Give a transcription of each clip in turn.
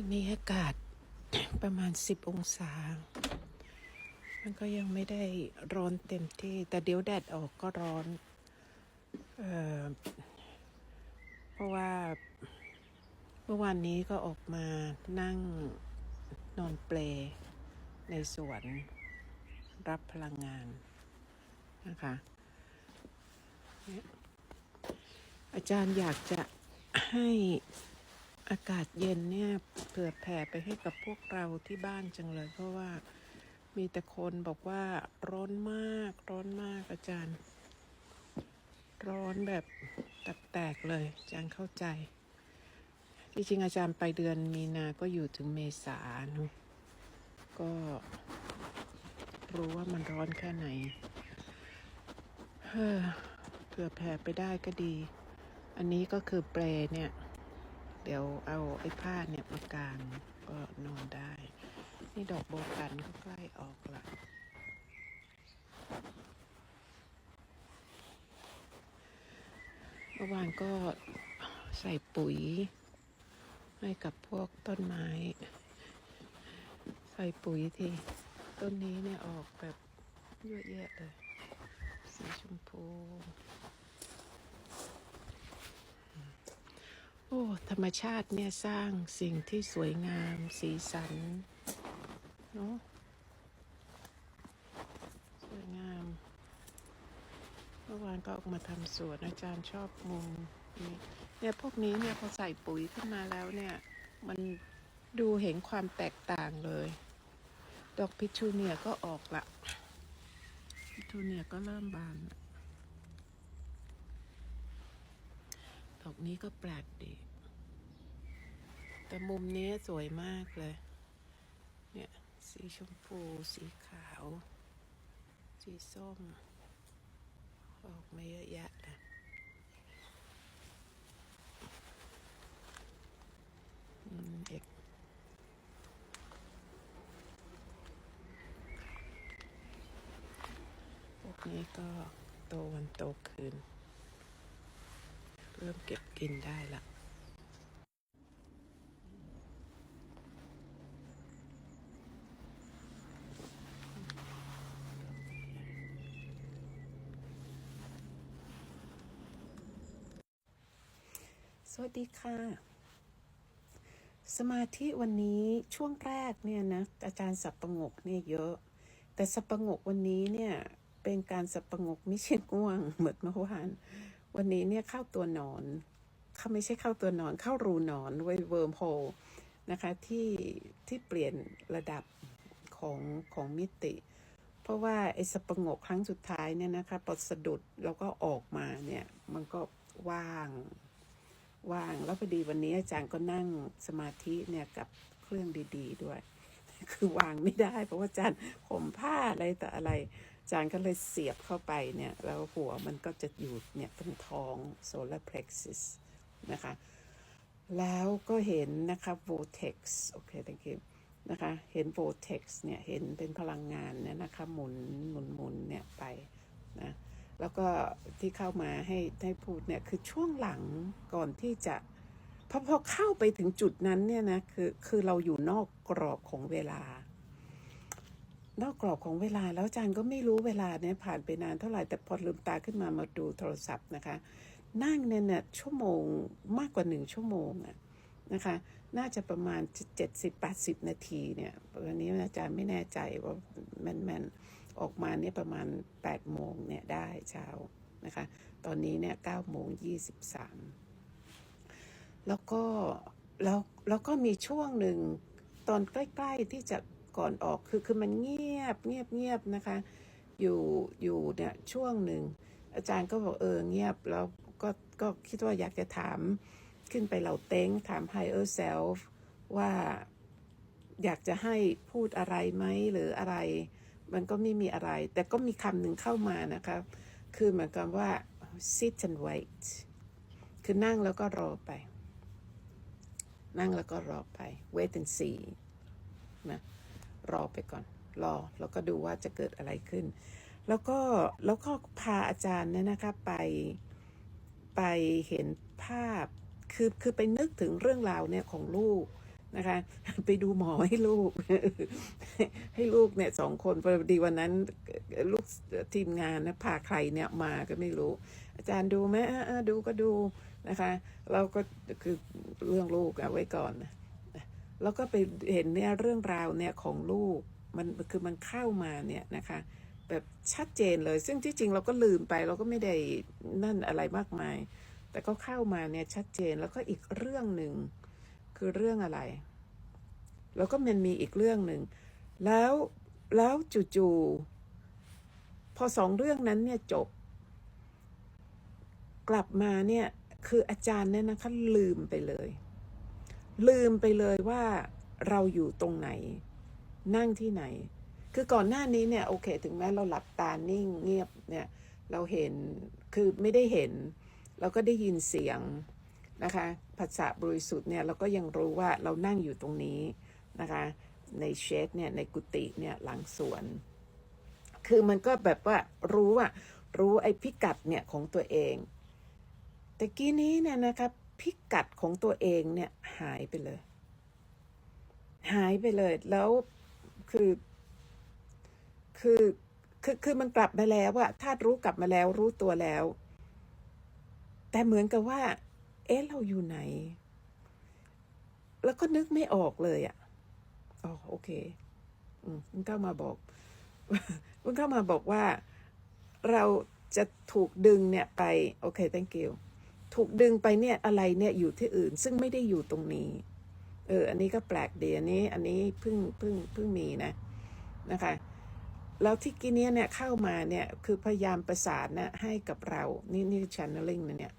วันนี้อากาศประมาณ 10 องศา มันก็ยังไม่ได้ร้อนเต็มที่ แต่เดี๋ยวแดดออกก็ร้อนเออเพราะว่าเมื่อวานนี้ก็ออกมานั่งนอนเปลในสวนรับพลังงานนะคะอาจารย์อยากจะให้ อากาศเย็นเนี่ยเผื่อแผ่ไปให้กับพวกเราที่บ้านจังเลย เพราะว่ามีแต่คนบอกว่าร้อนมาก ร้อนมากอาจารย์ ร้อนแบบแตกๆเลยอาจารย์เข้าใจที่จริงอาจารย์ไปเดือนมีนาก็อยู่ถึงเมษาเนอะก็รู้ว่ามันร้อนแค่ไหนเฮ้อเผื่อแผ่ไปได้ก็ดี อันนี้ก็คือเปลเนี่ย เดี๋ยวเอาไอ้ผ้าเนี่ยมากางก็นอนได้ นี่ดอกโบกันก็ใกล้ออกละเมื่อวานก็ใส่ปุ๋ย ให้กับพวกต้นไม้ ใส่ปุ๋ยที ต้นนี้เนี่ยออกแบบเยอะแยะเลย สีชมพู โอ้ธรรมชาติเนี่ยสร้างสิ่งที่สวยงามสีสันเนาะสวยงาม เมื่อวานก็ออกมาทำสวนอาจารย์ชอบมุมนี้เนี่ยพวกนี้เนี่ยพอใส่ปุ๋ยขึ้นมาแล้วเนี่ย มันดูเห็นความแตกต่างเลย ดอกพิชูเนียก็ออกละพิชูเนียก็เริ่มบานละ อกนี้ก็แปลกดี แต่มุมนี้สวยมากเลย เนี่ย สีชมพู สีขาว สีส้ม ออกมาเยอะแยะเลยเอกพวกนี้ก็โตวันโตคืน เริ่มเก็บกินได้ละสวัสดีค่ะ สมาธิวันนี้ช่วงแรกเนี่ยนะอาจารย์สับประงกเนี่ยเยอะ แต่สับประงกวันนี้เนี่ยเป็นการสับประงกไม่ใช่ง่วงเหมือนเมื่อวาน วันนี้เนี่ยเข้าตัวหนอนเขาไม่ใช่เข้าตัวหนอนเข้ารูหนอนไว้เวิร์มโฮนะคะที่ที่เปลี่ยนระดับของของมิติ เพราะว่าไอ้สปงกครั้งสุดท้ายเนี่ยนะคะพอสะดุดแล้วก็ออกมาเนี่ยมันก็ว่างว่างแล้วพอดีวันนี้อาจารย์ก็นั่งสมาธิเนี่ยกับเครื่องดี ๆ ด้วย คือวางไม่ได้ เพราะว่าอาจารย์ห่มผ้าอะไรแต่อะไร จารย์ก็เลยเสียบเข้าไปเนี่ย แล้วหัวมันก็จะอยู่เนี่ยตรงท้อง solar plexus นะคะ แล้วก็เห็นนะคะ vortex โอเค thank you นะคะ เห็น vortex เนี่ย เห็นเป็นพลังงานเนี่ยนะคะ หมุนหมุนหมุนเนี่ยไปนะ แล้วก็ที่เข้ามาให้ให้พูดเนี่ย คือช่วงหลังก่อนที่จะพอพอเข้าไปถึงจุดนั้นเนี่ยนะ คือคือเราอยู่นอกกรอบของเวลา นอกกรอบของเวลาแล้วอาจารย์ก็ไม่รู้เวลาเนี่ยผ่านไปนานเท่าไหร่แต่พอลืมตาขึ้นมามาดูโทรศัพท์นะคะ นั่งเนี่ยเนี่ยชั่วโมงมากกว่าหนึ่งชั่วโมงอะนะคะน่าจะประมาณ 70-80 นาทีเนี่ยวันนี้อาจารย์ไม่แน่ใจว่าแม่นออกมาเนี่ยประมาณ 8 โมงเนี่ยได้เช้านะคะ ตอนนี้เนี่ย9โมง 23 แล้วก็แล้วแล้วก็มีช่วงหนึ่งตอนใกล้ ๆที่จะ ก่อนออกคือคือมันเงียบเงียบเงียบนะคะ อยู่อยู่เนี่ยช่วงหนึ่งอาจารย์ก็บอกเออเงียบแล้วก็ก็คิดว่าอยากจะถามขึ้นไปเหล่าเต้งถาม higher self ว่าอยากจะให้พูดอะไรไหมหรืออะไร มันก็ไม่มีอะไร แต่ก็มีคำหนึ่งเข้ามานะคะคือเหมือนกับว่า sit and wait คือนั่งแล้วก็รอไป นั่งแล้วก็รอไป wait and see นะ รอไปก่อน รอ แล้วก็ดูว่าจะเกิดอะไรขึ้น แล้วก็แล้วก็พาอาจารย์เนี่ยนะคะไปไปเห็นภาพคือคือไปนึกถึงเรื่องราวเนี่ยของลูกนะคะ ไปดูหมอให้ลูก ให้ลูกเนี่ยสองคนพอดีวันนั้น ลูกทีมงานนะพาใครเนี่ยมาก็ไม่รู้ อาจารย์ดูไหมดูก็ดูนะคะ เราก็คือเรื่องลูกเอาไว้ก่อน แล้วก็ไปเห็นเนี่ยเรื่องราวเนี่ยของลูกมันคือมันเข้ามาเนี่ยนะคะแบบชัดเจนเลย ซึ่งที่จริงเราก็ลืมไปเราก็ไม่ได้นั่นอะไรมากมาย แต่ก็เข้ามาเนี่ยชัดเจนแล้วก็อีกเรื่องหนึ่งคือเรื่องอะไร แล้วก็มันมีอีกเรื่องหนึ่งแล้วแล้วจู่ๆพอสองเรื่องนั้นเนี่ยจบ กลับมาเนี่ยคืออาจารย์เนี่ยนะคะลืมไปเลย ลืมไปเลยว่าเราอยู่ตรงไหน นั่งที่ไหน คือก่อนหน้านี้เนี่ยโอเค ถึงแม้เราหลับตานิ่งเงียบเนี่ยเราเห็นคือไม่ได้เห็น เราก็ได้ยินเสียงนะคะภาษาบริสุทธิ์เนี่ยเราก็ยังรู้ว่าเรานั่งอยู่ตรงนี้นะคะในเชดเนี่ยในกุฏิเนี่ยหลังสวน คือมันก็แบบว่ารู้ว่ารู้ไอ้พิกัดเนี่ยของตัวเอง แต่กี้นี้เนี่ยนะครับ พิกัดของตัวเองเนี่ยหายไปเลย หายไปเลย แล้วคือคือคือคือมันกลับมาแล้วอะธาตุรู้กลับมาแล้วรู้ตัวแล้ว แต่เหมือนกับว่า เอ๊ะเราอยู่ไหน แล้วก็นึกไม่ออกเลยอะอ๋อโอเค อืมคุณเข้ามาบอกคุณเข้ามาบอกว่าเราจะถูกดึงเนี่ยไป โอเค thank you ถูกดึงไปเนี่ยอะไรเนี่ยอยู่ที่อื่น ซึ่งไม่ได้อยู่ตรงนี้ เออ อันนี้ก็แปลกเดีอันนี้ อันนี้เพิ่งเพิ่งเพิ่งมีนะนะคะแล้วที่กี้เนี้ยเนี่ยเข้ามาเนี่ยคือพยายามประสานนะให้กับเรา นี่นี่ channeling นะเนี่ย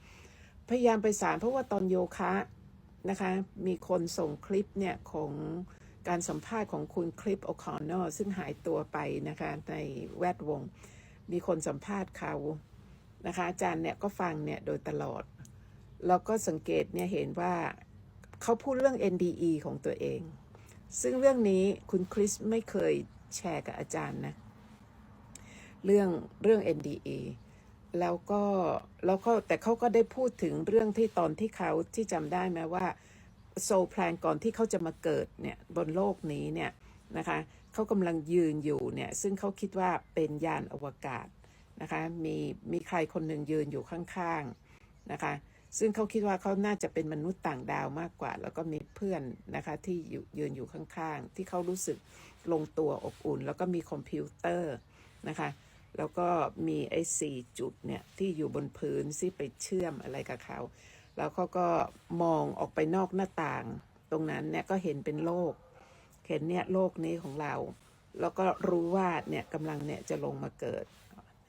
พยายามประสานเพราะว่าตอนโยคะนะคะมีคนส่งคลิปเนี่ยของการสัมภาษณ์ของคุณคลิปโอคอนเนอร์ซึ่งหายตัวไปนะคะในแวดวง มีคนสัมภาษณ์เขานะคะอาจารย์เนี่ยก็ฟังเนี่ยโดยตลอด แล้วก็สังเกตเนี่ยเห็นว่าเขาพูดเรื่อง NDE ของตัวเอง ซึ่งเรื่องนี้คุณคริสไม่เคยแชร์กับอาจารย์นะ เรื่องเรื่อง NDE แล้วก็แล้วก็แต่เขาก็ได้พูดถึงเรื่องที่ตอนที่เขาที่จำได้ไหมว่าโซแพลนก่อนที่เขาจะมาเกิดเนี่ยบนโลกนี้เนี่ยนะคะเขากำลังยืนอยู่เนี่ยซึ่งเขาคิดว่าเป็นยานอวกาศนะคะมีมีใครคนหนึ่งยืนอยู่ข้างๆนะคะ ซึ่งเขาคิดว่าเขาน่าจะเป็นมนุษย์ต่างดาวมากกว่า แล้วก็มีเพื่อนนะคะที่ยืนอยู่ข้างๆ ที่เขารู้สึกลงตัวอบอุ่น แล้วก็มีคอมพิวเตอร์นะคะ แล้วก็มีไอ้สี่จุดเนี่ย ที่อยู่บนพื้นที่ไปเชื่อมอะไรกับเขา แล้วเขาก็มองออกไปนอกหน้าต่าง ตรงนั้นเนี่ยก็เห็นเป็นโลก เห็นเนี่ยโลกนี้ของเรา แล้วก็รู้ว่าเนี่ยกำลังเนี่ยจะลงมาเกิด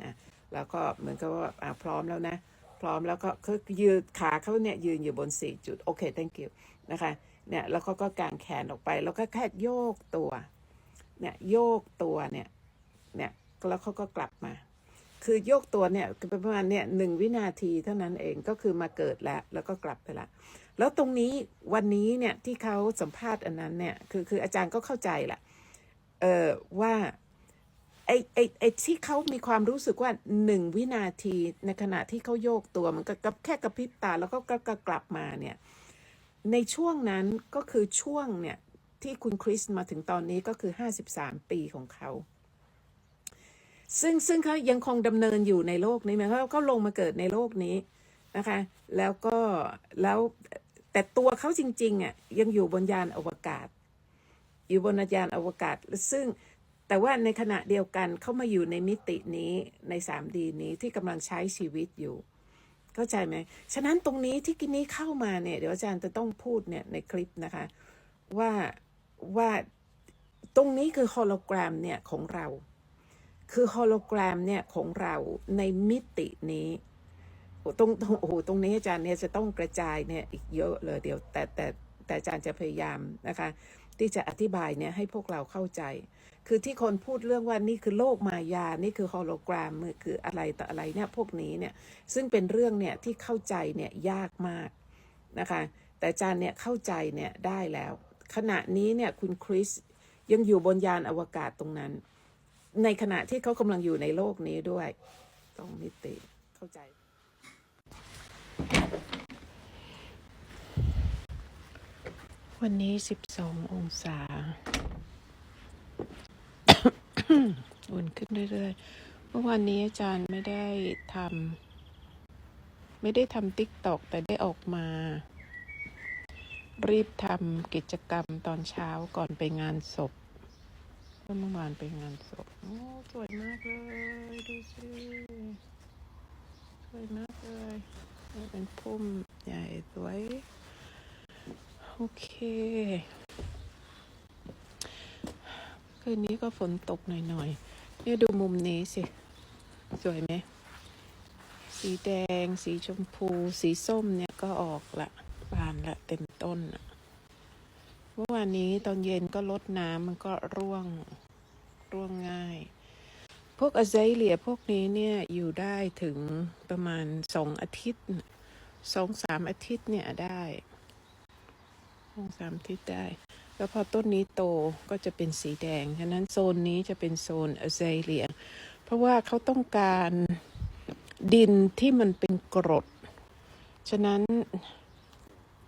นะแล้วก็เหมือนกับว่าพร้อมแล้วนะ พร้อมแล้วก็คือยืนขาเขาเนี่ยยืนอยู่บนสี่จุดโอเค thank you นะคะเนี่ยแล้วเขาก็กางแขนออกไป แล้วก็แค่โยกตัวเนี่ยโยกตัวเนี่ยเนี่ยแล้วเขาก็กลับมา คือโยกตัวเนี่ยประมาณเนี่ยหนึ่งวินาทีเท่านั้นเองก็คือมาเกิดแล้วแล้วก็กลับไปละแล้วตรงนี้วันนี้เนี่ยที่เขาสัมภาษณ์อันนั้นเนี่ยคือคืออาจารย์ก็เข้าใจแหละเออว่า ไอ้ไอ้ไอ้ที่เขามีความรู้สึกว่าหนึ่งวินาทีในขณะที่เขาโยกตัวมันก็กับแค่กระพริบตาแล้วก็ก็ก็กลับมาเนี่ยในช่วงนั้นก็คือช่วงเนี่ยที่คุณคริสมาถึงตอนนี้ก็คือ 53 ปีของเขา ซึ่งซึ่งเขายังคงดำเนินอยู่ในโลกนี้ไหมเขาเขาลงมาเกิดในโลกนี้นะคะ แล้วก็แล้วแต่ตัวเขาจริงๆอะยังอยู่บนยานอวกาศ อยู่บนยานอวกาศซึ่ง แต่ว่าในขณะเดียวกันเขามาอยู่ในมิตินี้ใน 3D นี้ที่กำลังใช้ชีวิตอยู่ เข้าใจไหม ฉะนั้นตรงนี้ที่กินนี้เข้ามาเนี่ย เดี๋ยวอาจารย์จะต้องพูดเนี่ยในคลิปนะคะ ว่าว่าตรงนี้คือโฮโลแกรมเนี่ยของเรา คือโฮโลแกรมเนี่ยของเราในมิตินี้โอ้ตรงตรงโอ้โหตรงนี้อาจารย์เนี่ยจะต้องกระจายเนี่ยอีกเยอะเลยเดี๋ยวแต่แต่แต่อาจารย์จะพยายามนะคะ ที่จะอธิบายเนี่ยให้พวกเราเข้าใจ คือที่คนพูดเรื่องว่านี่คือโลกมายา นี่คือโฮโลแกรมคืออะไรต่ออะไรเนี่ยพวกนี้เนี่ยซึ่งเป็นเรื่องเนี่ยที่เข้าใจเนี่ยยากมากนะคะแต่อาจารย์เนี่ยเข้าใจเนี่ยได้แล้ว ขณะนี้เนี่ยคุณคริสยังอยู่บนยานอวกาศตรงนั้น ในขณะที่เขากำลังอยู่ในโลกนี้ด้วยต้องมิติเข้าใจ ค วันนี้สิบสององศา อุ่นขึ้นเรื่อยๆ เมื่อวานนี้อาจารย์ไม่ได้ทำไม่ได้ทำติ๊กตอกแต่ได้ออกมา รีบทำกิจกรรมตอนเช้าก่อนไปงานศพเมื่อวานไปงานศพโอ้สวยมากเลย ดูสิสวยมากเลย เป็นพุ่มใหญ่สวย โอเค คืนนี้ก็ฝนตกหน่อยๆเนี่ยดูมุมนี้สิ สวยไหม สีแดง สีชมพู สีส้มเนี่ยก็ออกละบานละเต็มต้นเมื่อวานนี้ตอนเย็นก็ลดน้ำมันก็ร่วง ร่วงง่าย พวกอะไซเลียพวกนี้เนี่ยอยู่ได้ถึงประมาณสองอาทิตย์สองสามอาทิตย์เนี่ยได้ สองสามทิตย์ได้ แล้วพอต้นนี้โตก็จะเป็นสีแดง ฉะนั้นโซนนี้จะเป็นโซนอะไซเลีย เพราะว่าเขาต้องการดินที่มันเป็นกรด ฉะนั้น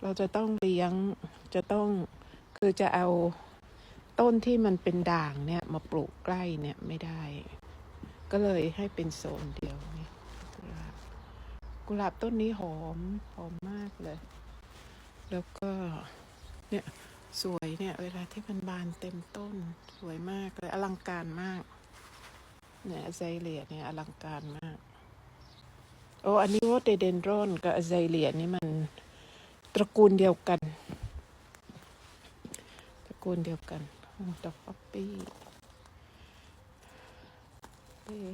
เราจะต้องเลี้ยง จะต้องคือจะเอาต้นที่มันเป็นด่างเนี่ยมาปลูกใกล้เนี่ยไม่ได้ ก็เลยให้เป็นโซนเดียวนี่กุหลาบกุหลาบต้นนี้หอมหอมมากเลย แล้วก็ เนี่ยสวยเนี่ยเวลาที่มันบานเต็มต้นสวยมากเลยอลังการมาก เนี่ยไซเลียเนี่ยอลังการมาก โอ้อันนี้ว่าเดเดนรอนกับไซเลียนี่มันตระกูลเดียวกัน ตระกูลเดียวกันดอกป๊อปปี้นี่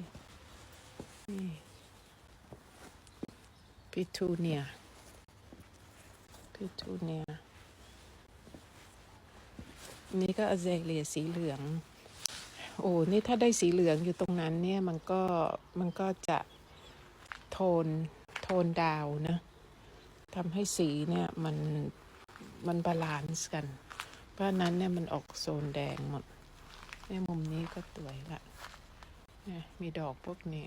นี่พิทูเนียพิทูเนีย นี่ก็อเซเลียสีเหลือง โอ้นี่ถ้าได้สีเหลืองอยู่ตรงนั้นเนี่ยมันก็มันก็จะโทนโทนดาวนะทำให้สีเนี่ยมันมันบาลานซ์กัน เพราะนั้นเนี่ยมันออกโซนแดงหมดเนี่ยมุมนี้ก็สวยละเนี่ยมีดอกพวกนี้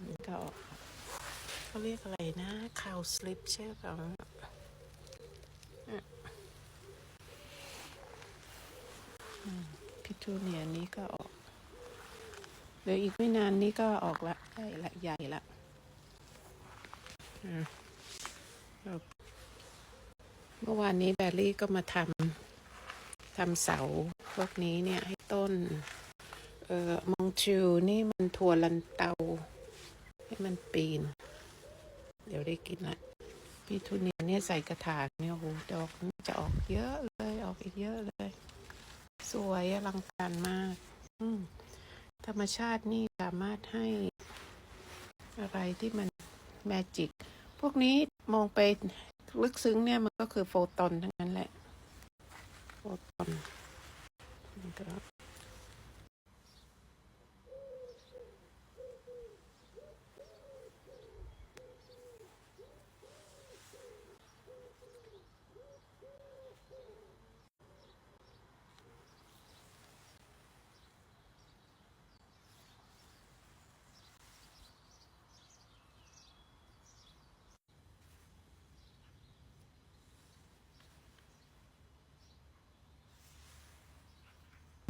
มันก็ออกเขาเรียกอะไรนะคาวสลิปใช่ไหม พิทูเนียนี้ก็ออก เดี๋ยวอีกไม่นานนี้ก็ออกละใหญ่ละใหญ่ละเมื่อวานนี้แบลลี่ก็มาทำทำเสาพวกนี้เนี่ยให้ต้น เอ่อมองจูนี่มันถั่วลันเตา ให้มันปีน เดี๋ยวได้กินละพี่ทุเนียเนี่ยใส่กระถางเนี่ยโหดอกจะออกเยอะเลย ออกอีกเยอะเลย สวยอลังการมากมธรรมชาตินี่สามารถให้อะไรที่มันแมจิก พวกนี้มองไปลึกซึ้งเนี่ยมันก็คือโฟตอนทั้งนั้นแหละ โฟตอน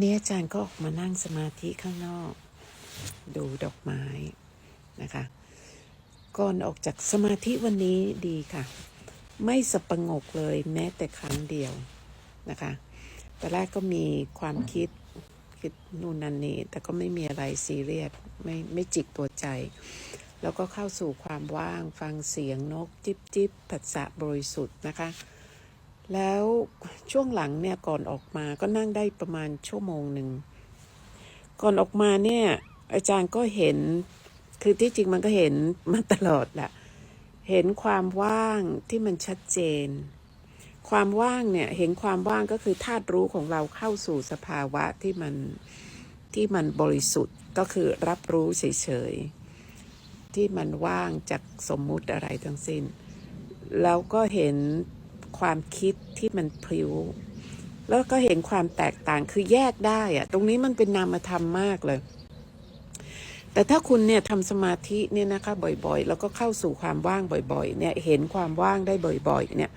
นี่อาจารย์ก็ออกมานั่งสมาธิข้างนอก ดูดอกไม้นะคะ ก่อนออกจากสมาธิวันนี้ดีค่ะ ไม่สปงกเลยแม้แต่ครั้งเดียวนะคะแต่แรกก็มีความคิดคิดนู่นนั่นนี่แต่ก็ไม่มีอะไรซีเรียสไม่ไม่จิกตัวใจ แล้วก็เข้าสู่ความว่างฟังเสียงนกจิบจิบผัสสะบริสุทธิ์นะคะ แล้วช่วงหลังเนี่ยก่อนออกมาก็นั่งได้ประมาณชั่วโมงหนึ่ง ก่อนออกมาเนี่ย อาจารย์ก็เห็นคือที่จริงมันก็เห็นมาตลอดแหละเห็นความว่างที่มันชัดเจน ความว่างเนี่ยเห็นความว่างก็คือธาตุรู้ของเราเข้าสู่สภาวะที่มันที่มันบริสุทธิ์ก็คือรับรู้เฉยๆที่มันว่างจากสมมุติอะไรทั้งสิ้น แล้วก็เห็น ความคิดที่มันพลิ้ว แล้วก็เห็นความแตกต่างคือแยกได้อะตรงนี้มันเป็นนามธรรมมากเลย แต่ถ้าคุณเนี่ยทำสมาธิเนี่ยนะคะบ่อยๆ แล้วก็เข้าสู่ความว่างบ่อยๆ เนี่ยเห็นความว่างได้บ่อยๆ เนี่ย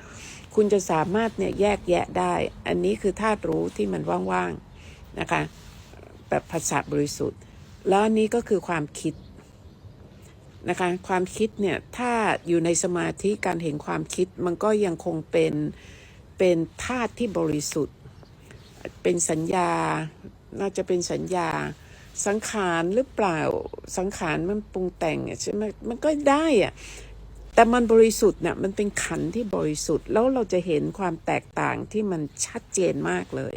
คุณจะสามารถเนี่ยแยกแยะได้ อันนี้คือธาตุรู้ที่มันว่างๆนะคะแบบภาษาบริสุทธิ์ แล้วอันนี้ก็คือความคิด นะคะความคิดเนี่ยถ้าอยู่ในสมาธิการเห็นความคิดมันก็ยังคงเป็นเป็นธาตุที่บริสุทธิ์ เป็นสัญญาน่าจะเป็นสัญญาสังขารหรือเปล่าสังขารมันปรุงแต่งใช่ไหมมันก็ได้อะแต่มันบริสุทธิ์เนี่ยมันเป็นขันที่บริสุทธิ์ แล้วเราจะเห็นความแตกต่างที่มันชัดเจนมากเลย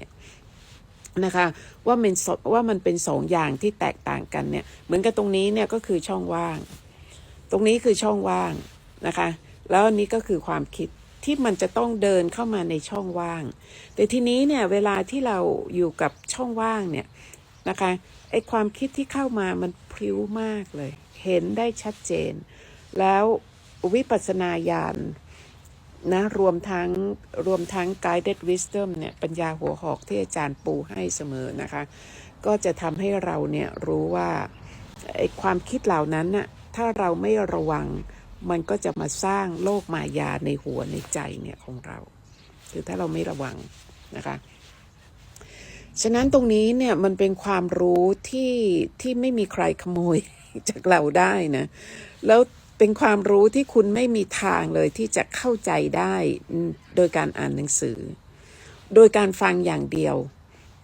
นะคะว่ามันว่ามันเป็นสองอย่างที่แตกต่างกันเนี่ยเหมือนกับตรงนี้เนี่ยก็คือช่องว่าง ตรงนี้คือช่องว่างนะคะ แล้วอันนี้ก็คือความคิดที่มันจะต้องเดินเข้ามาในช่องว่าง แต่ทีนี้เนี่ยเวลาที่เราอยู่กับช่องว่างเนี่ยนะคะไอความคิดที่เข้ามามันพลิ้วมากเลย เห็นได้ชัดเจน แล้ววิปัสสนาญาณนะรวมทั้งรวมทั้ง guided wisdom เนี่ยปัญญาหัวหอกที่อาจารย์ปูให้เสมอนะคะ ก็จะทำให้เราเนี่ยรู้ว่าไอความคิดเหล่านั้นน่ะ ถ้าเราไม่ระวัง มันก็จะมาสร้างโลกมายาในหัวในใจเนี่ยของเรา คือถ้าเราไม่ระวังนะคะ ฉะนั้นตรงนี้เนี่ยมันเป็นความรู้ที่ที่ไม่มีใครขโมยจากเราได้นะ แล้วเป็นความรู้ที่คุณไม่มีทางเลยที่จะเข้าใจได้โดยการอ่านหนังสือ โดยการฟังอย่างเดียว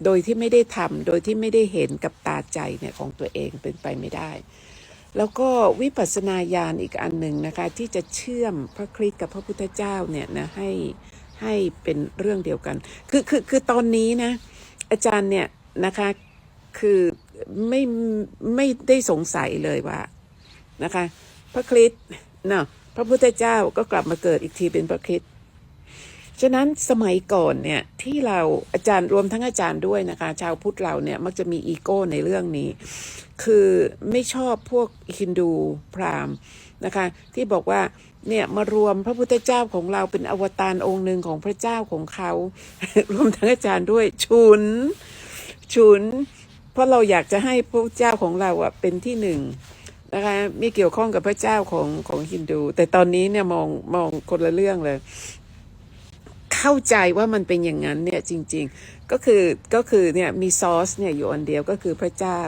โดยที่ไม่ได้ทำโดยที่ไม่ได้เห็นกับตาใจเนี่ยของตัวเองเป็นไปไม่ได้ แล้วก็วิปัสสนาญาณอีกอันหนึ่งนะคะ ที่จะเชื่อมพระคริสต์กับพระพุทธเจ้าเนี่ยนะให้ให้เป็นเรื่องเดียวกัน คือคือคือตอนนี้นะ อาจารย์เนี่ยนะคะคือไม่ไม่ได้สงสัยเลยว่านะคะ พระคริสต์เนาะพระพุทธเจ้าก็กลับมาเกิดอีกทีเป็นพระคริสต์ ฉะนั้นสมัยก่อนเนี่ยที่เราอาจารย์รวมทั้งอาจารย์ด้วยนะคะ ชาวพุทธเราเนี่ยมักจะมีอีโก้ในเรื่องนี้ คือไม่ชอบพวกฮินดูพราหมณ์นะคะ ที่บอกว่าเนี่ยมารวมพระพุทธเจ้าของเราเป็นอวตารองค์หนึ่งของพระเจ้าของเขา รวมทั้งอาจารย์ด้วยฉุนฉุน เพราะเราอยากจะให้พระเจ้าของเราอะเป็นที่หนึ่งนะคะไม่เกี่ยวข้องกับพระเจ้าของของฮินดู แต่ตอนนี้เนี่ยมองมองคนละเรื่องเลย เข้าใจว่ามันเป็นอย่างนั้นเนี่ยจริงๆ ก็คือก็คือเนี่ยมีซอสเนี่ยอยู่อันเดียวก็คือพระเจ้า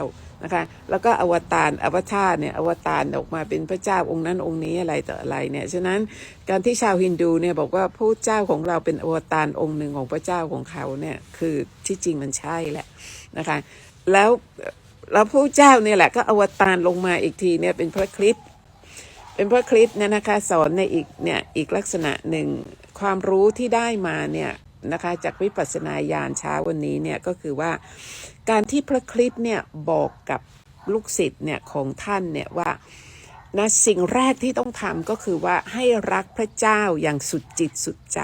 นะคะแล้วก็อวตารอวตารเนี่ยอวตารออกมาเป็นพระเจ้าองค์นั้นองค์นี้อะไรต่ออะไรเนี่ยฉะนั้นการที่ชาวฮินดูเนี่ยบอกว่าพระเจ้าของเราเป็นอวตารองค์หนึ่งของพระเจ้าของเขาเนี่ยคือที่จริงมันใช่แหละนะคะแล้วแล้วพระเจ้าเนี่ยแหละก็อวตารลงมาอีกทีเนี่ยเป็นพระคริสต์เป็นพระคริสต์เนี่ยนะคะสอนในอีกเนี่ยอีกลักษณะหนึ่ง ความรู้ที่ได้มาเนี่ยนะคะจากวิปัสสนาญาณเช้าวันนี้เนี่ยก็คือว่าการที่พระคริสต์เนี่ยบอกกับลูกศิษย์เนี่ยของท่านเนี่ยว่านะสิ่งแรกที่ต้องทำก็คือว่าให้รักพระเจ้าอย่างสุดจิตสุดใจ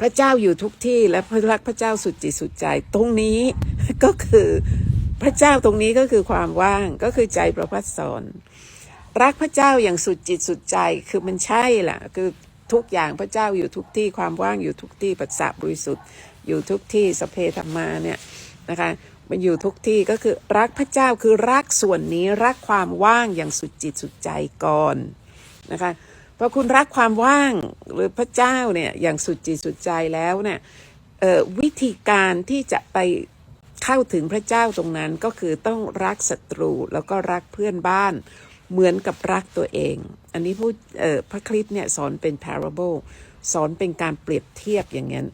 พระเจ้าอยู่ทุกที่และพระรักพระเจ้าสุดจิตสุดใจ ตรงนี้ก็คือพระเจ้าตรงนี้ก็คือความว่างก็คือใจประพัดสอนรักพระเจ้าอย่างสุดจิตสุดใจคือมันใช่แหละคือ ทุกอย่างพระเจ้าอยู่ทุกที่ความว่างอยู่ทุกที่ปัสสะบริสุทธิ์ อยู่ทุกที่สเพธรรมาเนี่ยนะคะมันอยู่ทุกที่ก็คือรักพระเจ้าคือรักส่วนนี้รักความว่างอย่างสุดจิตสุดใจก่อนนะคะพอคุณรักความว่างหรือพระเจ้าเนี่ยอย่างสุดจิตสุดใจแล้วเนี่ยวิธีการที่จะไปเข้าถึงพระเจ้าตรงนั้นก็คือต้องรักศัตรูแล้วก็รักเพื่อนบ้าน เหมือนกับรักตัวเอง อันนี้พูดพระคริสต์เนี่ยสอนเป็น parable สอนเป็นการเปรียบเทียบอย่างนั้น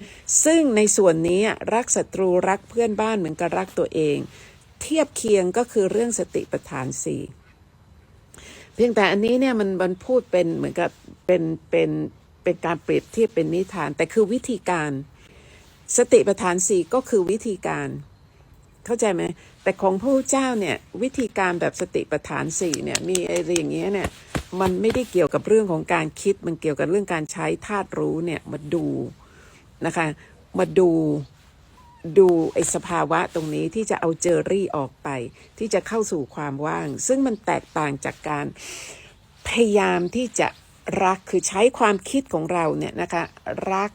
ซึ่งในส่วนนี้รักศัตรูรักเพื่อนบ้านเหมือนกับรักตัวเอง เทียบเคียงก็คือเรื่องสติปัฏฐานสี่เพียงแต่อันนี้เนี่ยมันมันพูดเป็นเหมือนกับเป็นเป็นเป็นการเปรียบเทียบเป็นนิทาน แต่คือวิธีการ สติปัฏฐานสี่ก็คือวิธีการ เข้าใจไหม แต่ของพระเจ้าเนี่ยวิธีการแบบสติปัฏฐานสี่เนี่ยมีอะไรอย่างเงี้ยเนี่ยมันไม่ได้เกี่ยวกับเรื่องของการคิดมันเกี่ยวกับเรื่องการใช้ธาตุรู้เนี่ยมาดูนะคะมาดูดูไอสภาวะตรงนี้ที่จะเอาเจอรี่ออกไป ที่จะเข้าสู่ความว่าง ซึ่งมันแตกต่างจากการพยายามที่จะรักคือใช้ความคิดของเราเนี่ยนะคะรัก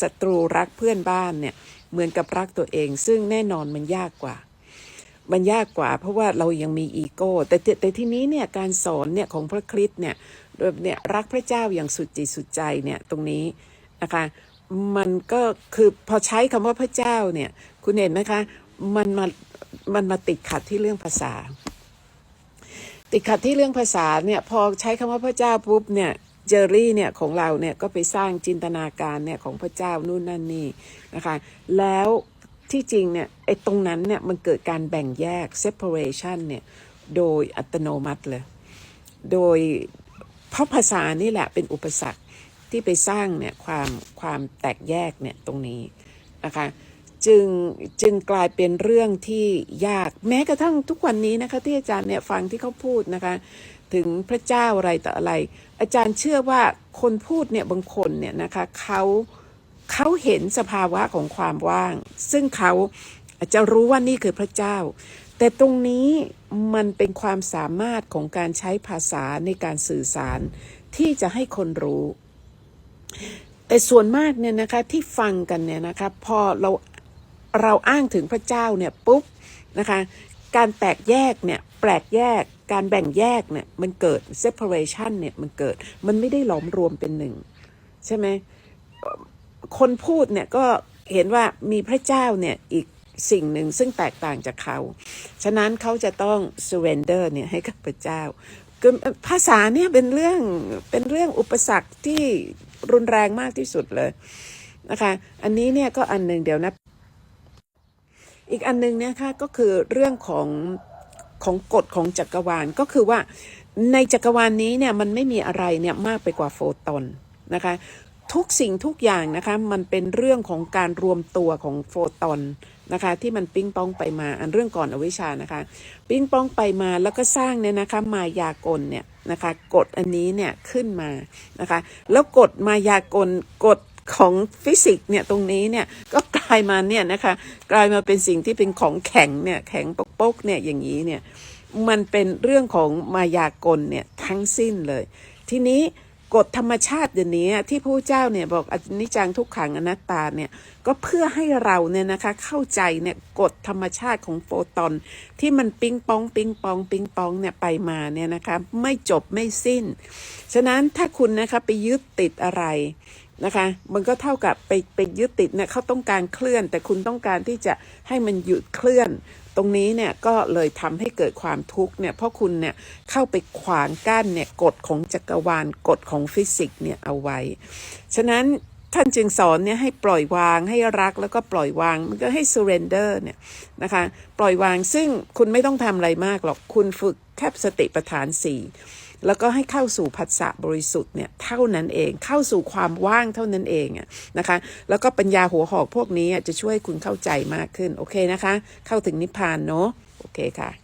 ศัตรูรักเพื่อนบ้านเนี่ย เหมือนกับรักตัวเอง ซึ่งแน่นอนมันยากกว่า มันยากกว่า เพราะว่าเรายังมีอีโก้ แต่แต่แต่ทีนี้เนี่ยการสอนเนี่ยของพระคริสต์เนี่ยแบบเนี่ยรักพระเจ้าอย่างสุดจิตสุดใจเนี่ยตรงนี้นะคะมันก็คือพอใช้คำว่าพระเจ้าเนี่ยคุณเห็นไหมคะมันมามันมาติดขัดที่เรื่องภาษา ติดขัดที่เรื่องภาษาเนี่ยพอใช้คำว่าพระเจ้าปุ๊บเนี่ย เจอรี่เนี่ยของเราเนี่ยก็ไปสร้างจินตนาการเนี่ยของพระเจ้านู่นนั่นนี่นะคะแล้วที่จริงเนี่ยไอ้ตรงนั้นเนี่ยมันเกิดการแบ่งแยก separation เนี่ยโดยอัตโนมัติเลย โดยเพราะภาษานี่แหละเป็นอุปสรรคที่ไปสร้างเนี่ยความความแตกแยกเนี่ยตรงนี้นะคะจึงจึงกลายเป็นเรื่องที่ยากแม้กระทั่งทุกวันนี้นะคะที่อาจารย์เนี่ยฟังที่เขาพูดนะคะถึงพระเจ้าอะไรต่ออะไร อาจารย์เชื่อว่าคนพูดเนี่ยบางคนเนี่ยนะคะเขาเขาเห็นสภาวะของความว่าง ซึ่งเขาอาจจะรู้ว่านี่คือพระเจ้า แต่ตรงนี้มันเป็นความสามารถของการใช้ภาษาในการสื่อสารที่จะให้คนรู้ แต่ส่วนมากเนี่ยนะคะที่ฟังกันเนี่ยนะคะพอเราเราอ้างถึงพระเจ้าเนี่ยปุ๊บนะคะการแตกแยกเนี่ย ปลกแยกการแบ่งแยกเนี่ยมันเกิด separation เนี่ยมันเกิดมันไม่ได้หลอมรวมเป็นหนึ่งใช่ไหมคนพูดเนี่ยก็เห็นว่ามีพระเจ้าเนี่ยอีกสิ่งหนึ่งซึ่งแตกต่างจากเขา ฉะนั้นเขาจะต้อง surrender เนี่ยให้กับพระเจ้าภาษาเนี่ยเป็นเรื่องเป็นเรื่องอุปสรรคที่รุนแรงมากที่สุดเลยนะคะ อันนี้เนี่ยก็อันหนึ่งเดี๋ยวนะ อีกอันหนึ่งเนี่ยค่ะก็คือเรื่องของ ของกฎของจักรวาลก็คือว่าในจักรวาลนี้เนี่ยมันไม่มีอะไรเนี่ยมากไปกว่าโฟตอนนะคะทุกสิ่งทุกอย่างนะคะมันเป็นเรื่องของการรวมตัวของโฟตอนนะคะที่มันปิ้งป้องไปมาอันเรื่องก่อนอวิชชานะคะ ปิ้งป้องไปมาแล้วก็สร้างเนี่ยนะคะมายากลเนี่ยนะคะกฎอันนี้เนี่ยขึ้นมานะคะแล้วกฎมายากลกฎ ของฟิสิกส์เนี่ยตรงนี้เนี่ยก็กลายมาเนี่ยนะคะกลายมาเป็นสิ่งที่เป็นของแข็งเนี่ยแข็งปกๆเนี่ยอย่างนี้เนี่ยมันเป็นเรื่องของมายากลเนี่ยทั้งสิ้นเลย ทีนี้กฎธรรมชาติเดี๋ยวนี้ที่พระเจ้าเนี่ยบอกอนิจจังทุกขังอนัตตาเนี่ยก็เพื่อให้เราเนี่ยนะคะเข้าใจเนี่ยกฎธรรมชาติของโฟตอนที่มันปิงปองปิงปองปิงปองเนี่ยไปมาเนี่ยนะคะไม่จบไม่สิ้น ฉะนั้นถ้าคุณนะคะไปยึดติดอะไร นะคะ มันก็เท่ากับไปไปยึดติดเนี่ยเขาต้องการเคลื่อน แต่คุณต้องการที่จะให้มันหยุดเคลื่อน ตรงนี้เนี่ยก็เลยทำให้เกิดความทุกข์เนี่ยเพราะคุณเนี่ยเข้าไปขวางกั้นเนี่ยกฎของจักรวาลกฎของฟิสิกส์เนี่ยเอาไว้ ฉะนั้นท่านจึงสอนเนี่ยให้ปล่อยวางให้รักแล้วก็ปล่อยวางมันก็ให้ surrender เนี่ยนะคะปล่อยวางซึ่งคุณไม่ต้องทำอะไรมากหรอกคุณฝึกแค่สติปัฏฐานสี่ แล้วก็ให้เข้าสู่ผัสสะบริสุทธิ์เนี่ยเท่านั้นเองเข้าสู่ความว่างเท่านั้นเองอะนะคะแล้วก็ปัญญาหัวหอกพวกนี้จะช่วยคุณเข้าใจมากขึ้นโอเคนะคะ เข้าถึงนิพพานเนาะโอเคค่ะ